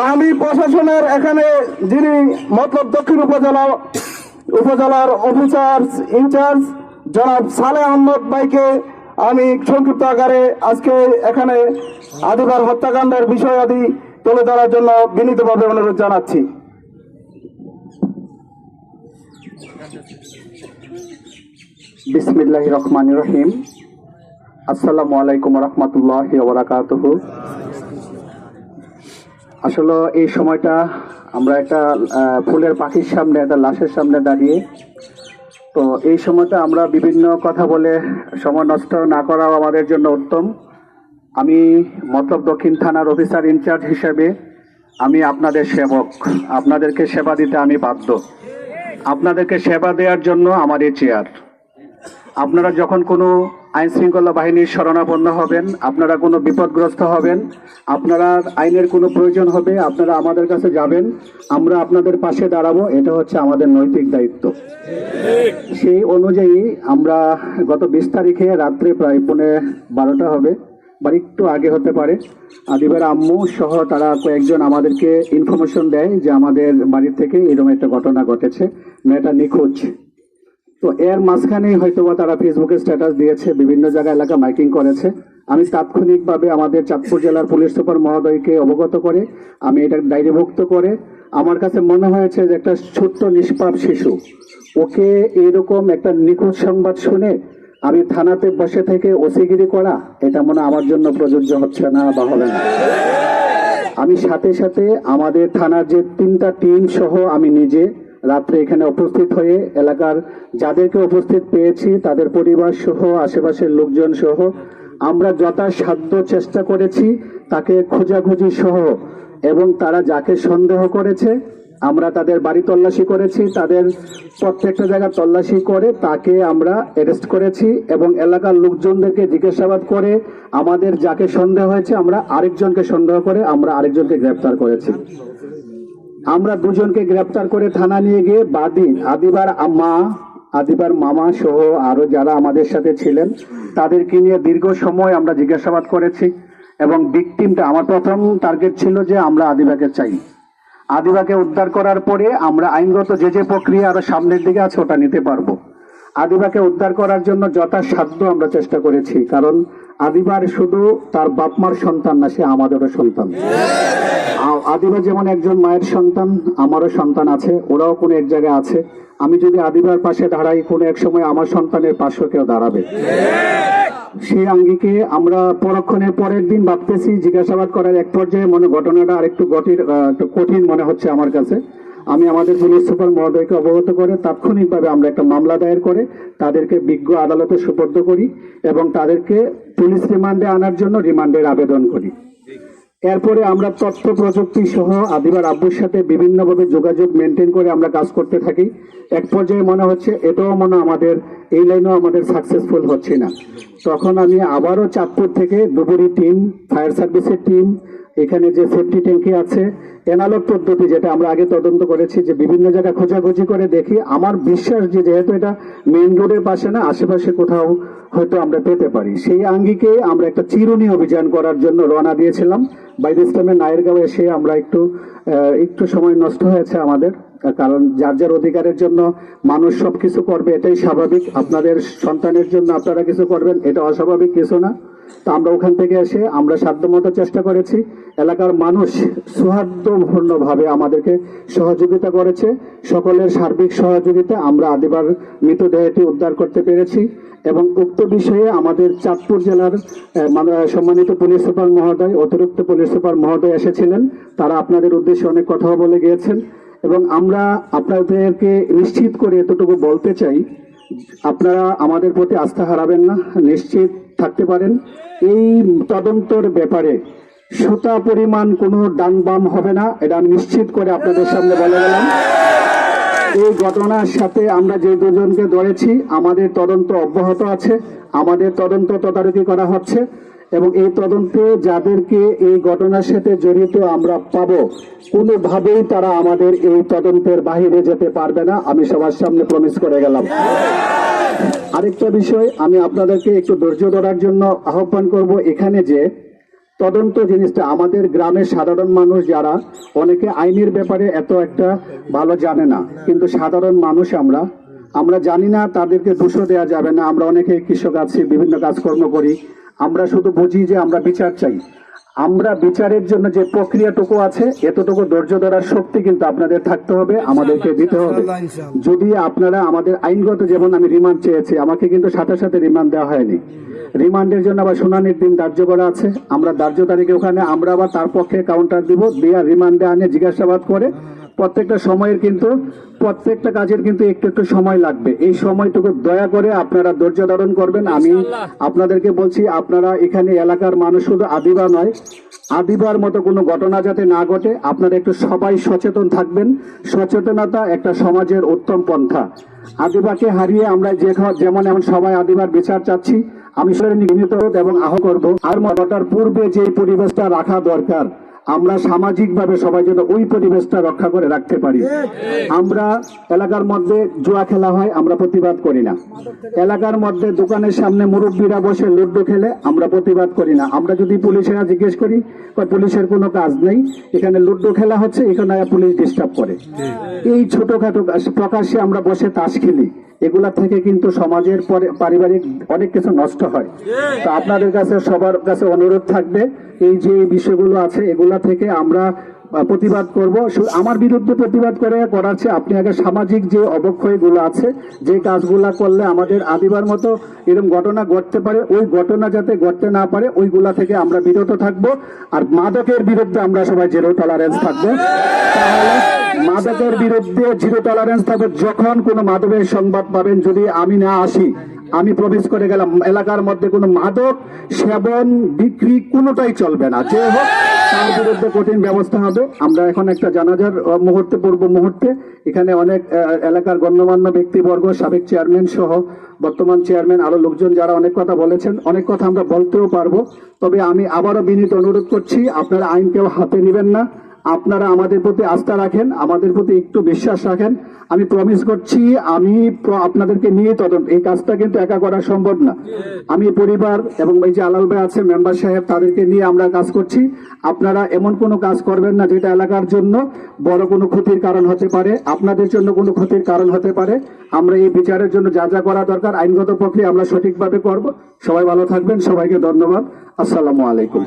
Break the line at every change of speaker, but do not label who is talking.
আমি প্রশাসনের এখানে যিনি মতলব দক্ষিণ উপজেলা উপজেলার অফিসার ইনচার্জ জনাব সালে আহমদ ভাইকে আমি সংক্ষিপ্ত আকারে আজকে এখানে আদিবার হত্যাকাণ্ডের বিষয়াদি তুলে ধরার জন্য বিনীতভাবে অনুরোধ জানাচ্ছি। বিসমিল্লাহ রহমান রহিম। আসসালামু আলাইকুম রহমতুল্লাহ ওবরাকাতুহু আসলে এই সময়টা আমরা একটা ফুলের পাখির সামনে, একটা লাশের সামনে দাঁড়িয়ে। তো এই সময়টা আমরা বিভিন্ন কথা বলে সময় নষ্ট না করাও আমাদের জন্য উত্তম। আমি মতলব দক্ষিণ থানার অফিসার ইনচার্জ হিসেবে আমি আপনাদের সেবক। আপনাদেরকে সেবা দিতে আমি বাধ্য। আপনাদেরকে সেবা দেওয়ার জন্য আমার এই চেয়ার। আপনারা যখন কোনো আইন শৃঙ্খলা বাহিনীর শরণাপন্ন হবেন, আপনারা কোনো বিপদগ্রস্ত হবেন, আপনারা আইনের কোনো প্রয়োজন হবে, আপনারা আমাদের কাছে যাবেন, আমরা আপনাদের পাশে দাঁড়াবো, এটা হচ্ছে আমাদের নৈতিক দায়িত্ব। সেই অনুযায়ী আমরা গত বিশ তারিখে রাত্রে প্রায় পৌনে বারোটা হবে, বা একটু আগে হতে পারে। আদিবার আম্মু সহ তারা কয়েকজন আমাদেরকে ইনফরমেশন দেয় যে আমাদের বাড়ি থেকে এরকম একটা ঘটনা ঘটেছে। মেয়েটা নিখোঁজ। তো এর মাঝখানেই হয়তোবা তারা ফেসবুকে স্ট্যাটাস দিয়েছে, বিভিন্ন জায়গা এলাকা মাইকিং করেছে। আমি তাৎক্ষণিকভাবে আমাদের চাঁদপুর জেলার পুলিশ সুপার মহোদয়কে অবগত করে। আমি এটা ডায়েরিভুক্ত করে। আমার কাছে মনে হয়েছে যে একটা ছোট্ট নিষ্পাপ শিশু, ওকে এরকম একটা নিখোঁজ সংবাদ শুনে আমি থানাতে বসে থেকে ওসিগিরি করা, এটা মনে আমার জন্য প্রযোজ্য হচ্ছে না বা হবে না। আমি সাথে সাথে আমাদের থানার যে তিনটা টিম সহ আমি নিজে রাত্রে এখানে উপস্থিত হয়ে এলাকার যাদেরকে উপস্থিত পেয়েছি, তাদের পরিবার সহ, আশেপাশের লোকজন সহ, আমরা যথাসাধ্য চেষ্টা করেছি তাকে খোঁজাখুঁজি সহ, এবং তারা যাকে সন্দেহ করেছে, আমরা তাদের বাড়ি তল্লাশি করেছি, তাদের প্রত্যেকটা জায়গা তল্লাশি করে তাকে আমরা অ্যারেস্ট করেছি, এবং এলাকার লোকজনদেরকে জিজ্ঞাসাবাদ করে আমাদের যাকে সন্দেহ হয়েছে, আমরা আরেকজনকে সন্দেহ করে আমরা আরেকজনকে গ্রেপ্তার করেছি। আমরা দুজনকে গ্রেপ্তার করে থানা নিয়ে গিয়ে বাদী আদিবার মা আদিবার মামা সহ আরও যারা আমাদের সাথে ছিলেন, তাদেরকে নিয়ে দীর্ঘ সময় আমরা জিজ্ঞাসাবাদ করেছি এবং ভিকটিমটা আমার প্রথম টার্গেট ছিল যে আমরা আদিবাকে চাই। আদিবাকে উদ্ধার করার পরে আমরা আইনগত যে যে প্রক্রিয়া আরও সামনের দিকে আছে, ওটা নিতে পারব। আদিবাকে উদ্ধার করার জন্য যথাসাধ্য আমরা চেষ্টা করেছি, কারণ আদিবার শুধু তার বাপমার সন্তান না, সে আমাদেরও সন্তান। আদিবা যেমন একজন মায়ের সন্তান, আমারও সন্তান আছে, ওরাও কোনো এক জায়গায় আছে। আমি যদি আদিবার পাশে দাঁড়াই, কোনো এক সময় আমার সন্তানের পাশেও কেউ দাঁড়াবে। সেই আঙ্গিকে আমরা পরক্ষণের পরের দিন ভাবতেছি, জিজ্ঞাসাবাদ করার এক পর্যায়ে মনে ঘটনাটা আরেকটু একটু কঠিন মনে হচ্ছে আমার কাছে। আমি আমাদের পুলিশ সুপার মহোদয়কে অবগত করে তাৎক্ষণিকভাবে আমরা একটা মামলা দায়ের করে তাদেরকে বিজ্ঞ আদালতে সুপর্দ করি এবং তাদেরকে পুলিশ রিমান্ডে আনার জন্য রিমান্ডের আবেদন করি। এরপরে আমরা তথ্য প্রযুক্তি সহ আদিবার আব্বুর সাথে বিভিন্নভাবে যোগাযোগ মেনটেন করে আমরা কাজ করতে থাকি। এক পর্যায়ে মনে হচ্ছে এটাও মনে আমাদের, এই লাইনেও আমাদের সাকসেসফুল হচ্ছে না। তখন আমি আবারও চাঁদপুর থেকে দুপুরি টিম ফায়ার সার্ভিসের টিম এখানে যে সেফটি ট্যাঙ্কি আছে এনালগ পদ্ধতি যেটা আমরা আগে তদন্ত করেছি যে বিভিন্ন জায়গায় খোঁজাখুঁজি করে দেখি। আমার বিশ্বাস যে যেহেতু এটা মেইন রোডের পাশে না, আশেপাশে কোথাও হয়তো আমরা পেতে পারি। সেই আঙ্গিকে আমরা একটা চিরুনি অভিযান করার জন্য রওনা দিয়েছিলাম। বাইদ ইসলামের নায়েরগাঁও এসে আমরা একটু একটু সময় নষ্ট হয়েছে আমাদের, কারণ যার যার অধিকারের জন্য মানুষ সব কিছু করবে, এটাই স্বাভাবিক। আপনাদের সন্তানের জন্য আপনারা কিছু করবেন, এটা অস্বাভাবিক কিছু না। তো আমরা ওখান থেকে এসে আমরা সাধ্যমতো চেষ্টা করেছি। এলাকার মানুষ সৌহার্দ্যপূর্ণভাবে আমাদেরকে সহযোগিতা করেছে। সকলের সার্বিক সহযোগিতা আমরা আদিবার মৃতদেহটি উদ্ধার করতে পেরেছি এবং উক্ত বিষয়ে আমাদের চাঁদপুর জেলার মানে- সম্মানিত পুলিশ সুপার মহোদয়, অতিরিক্ত পুলিশ সুপার মহোদয় এসেছিলেন। তারা আপনাদের উদ্দেশ্যে অনেক কথা বলে গিয়েছেন এবং আমরা আপনাদেরকে নিশ্চিত করে এতটুকু বলতে চাই, আপনারা আমাদের প্রতি আস্থা হারাবেন না। নিশ্চিত থাকতে পারেন। এই তদন্তর ব্যাপারে সুতা পরিমাণ কোনো ডান বাম হবে না, এটা আমি নিশ্চিত করে আপনাদের সামনে বলে গেলাম। এই ঘটনার সাথে আমরা যে দুজনকে ধরেছি, আমাদের তদন্ত অব্যাহত আছে, আমাদের তদন্ত তদারকি করা হচ্ছে এবং এই তদন্তে যাদেরকে এই ঘটনার সাথে জড়িত আমরা পাব, কোনোভাবেই তারা আমাদের এই তদন্তের বাহিরে যেতে পারবে না, আমি সবার সামনে প্রমিস করে গেলাম। আরেকটা বিষয়, আমি আপনাদেরকে একটু ধৈর্য ধরার জন্য আহ্বান করব এখানে যে, তদন্ত জিনিসটা আমাদের গ্রামের সাধারণ মানুষ যারা, অনেকে আইনের ব্যাপারে এত একটা ভালো জানে না, কিন্তু সাধারণ মানুষ আমরা। আমরা জানি না, তাদেরকে দোষও দেওয়া যাবে না, আমরা অনেকে কৃষক আছি, বিভিন্ন কাজকর্ম করি। আমরা শুধু বুঝি যে আমরা বিচার চাই। আমরা বিচারের জন্য যে প্রক্রিয়াটুকু আছে এতটুকু ধৈর্য ধরার শক্তি কিন্তু আপনাদের থাকতে হবে আমাদেরকে দিতে হবে। যদি আপনারা আমাদের আইনগত যেমন আমি রিমান্ড চেয়েছি আমাকে কিন্তু সাথে সাথে রিমান্ড দেওয়া হয়নি। রিমান্ডের জন্য আবার শুনানির দিন ধার্য করা আছে। আমরা ধার্য তারিখে ওখানে আমরা আবার তার পক্ষে কাউন্টার দিব দিয়ে রিমান্ডে আনে জিজ্ঞাসাবাদ করে প্রত্যেকটা সময়ের কিন্তু প্রত্যেকটা কাজের কিন্তু একটু একটু সময় লাগবে। এই সময়টুকু দয়া করে আপনারা ধৈর্য ধারণ করবেন। আমি আপনাদেরকে বলছি আপনারা এখানে এলাকার মানুষ শুধু আদিবা নয় আদিবার মতো কোনো ঘটনা যাতে না ঘটে আপনারা একটু সবাই সচেতন থাকবেন। সচেতনতা একটা সমাজের উত্তম পন্থা। আদিবাকে হারিয়ে আমরা যে যেমন এমন সবাই আদিবার বিচার চাচ্ছি আমি সেটা নিয়মিত এবং আহ করব আর ঘটার পূর্বে যে পরিবেশটা রাখা দরকার আমরা সামাজিকভাবে সবাই যেন ওই পরিবেশটা রক্ষা করে রাখতে পারি। আমরা এলাকার মধ্যে জুয়া খেলা হয় আমরা প্রতিবাদ করি না। এলাকার মধ্যে দোকানের সামনে মুরব্বীরা বসে লুডো খেলে আমরা প্রতিবাদ করি না। আমরা যদি পুলিশেরা জিজ্ঞেস করি পুলিশের কোনো কাজ নেই? এখানে লুডো খেলা হচ্ছে এখানে পুলিশ ডিস্টার্ব করে। এই ছোটখাটো প্রকাশ্যে আমরা বসে তাস খেলি। এগুলা থেকে কিন্তু সমাজের পরে পারিবারিক অনেক কিছু নষ্ট হয়। তো আপনাদের কাছে সবার কাছে অনুরোধ থাকবে, এই যে বিষয়গুলো আছে, এগুলা থেকে আমরা প্রতিবাদ করব। আমার বিরুদ্ধে প্রতিবাদ করে করার চেয়ে আপনি আগে সামাজিক যে অবক্ষয়গুলো আছে, যে কাজগুলো করলে আমাদের আদিবার মতো এরকম ঘটনা ঘটতে পারে, ওই ঘটনা যাতে ঘটতে না পারে, ওইগুলা থেকে আমরা বিরত থাকব। আর মাদকের বিরুদ্ধে আমরা সবাই জিরো টলারেন্স থাকব। তাহলে মাদকের বিরুদ্ধে জিরো টলারেন্স থাকবে। যখন কোনো মাদকের সংবাদ পাবেন, যদি আমি না আসি, আমি প্রবেশ করে গেলাম, এলাকার মধ্যে কোনো মাদক সেবন, বিক্রি কোনোটাই চলবে না। যে হোক তার বিরুদ্ধে কঠিন ব্যবস্থা হবে। আমরা এখন একটা জানাজার মুহূর্তে, পূর্ব মুহূর্তে এখানে অনেক এলাকার গণ্যমান্য ব্যক্তিবর্গ, সাবেক চেয়ারম্যান সহ বর্তমান চেয়ারম্যান, আরও লোকজন যারা অনেক কথা বলেছেন, অনেক কথা আমরা বলতেও পারব। তবে আমি আবারও বিনীত অনুরোধ করছি, আপনারা আইন কেউ হাতে নেবেন না। আপনারা আমাদের প্রতি আস্থা রাখেন, আমাদের প্রতি একটু বিশ্বাস রাখেন। আমি প্রমিস করছি, আমি আপনাদেরকে নিয়ে তদন্ত এই কাজটা কিন্তু একা করা সম্ভব না। আমি পরিবার এবং এই যে আলাল ভাই আছে মেম্বার সাহেব, তাদেরকে নিয়ে আমরা কাজ করছি। আপনারা এমন কোনো কাজ করবেন না যেটা এলাকার জন্য বড় কোনো ক্ষতির কারণ হতে পারে, আপনাদের জন্য কোনো ক্ষতির কারণ হতে পারে। আমরা এই বিচারের জন্য যা যা করা দরকার, আইনগত প্রক্রিয়া আমরা সঠিকভাবে করব। সবাই ভালো থাকবেন, সবাইকে ধন্যবাদ। আসসালামু আলাইকুম।